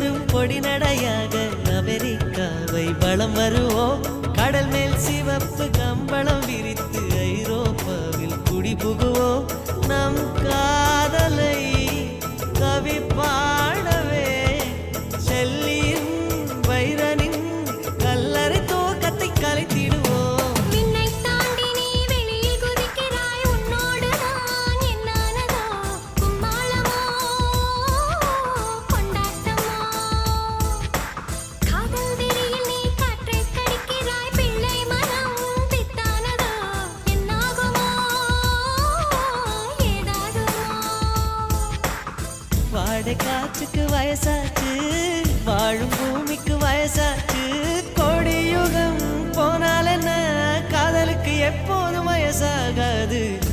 வரும் பொடி நடையாக அமெரிக்காவை வளம் வருவோம். கடல் மேல் சிவப்பு கம்பளம் விரித்து ஐரோப்பாவில் குடி புகுவோம் நம் காதலை கவிப்பா வாடை காற்றுக்கு வயசாச்சு. வாழும் பூமிக்கு வயசாச்சு. கோடி யுகம் போனால் என்ன காதலுக்கு எப்போதும் வயசாகாது.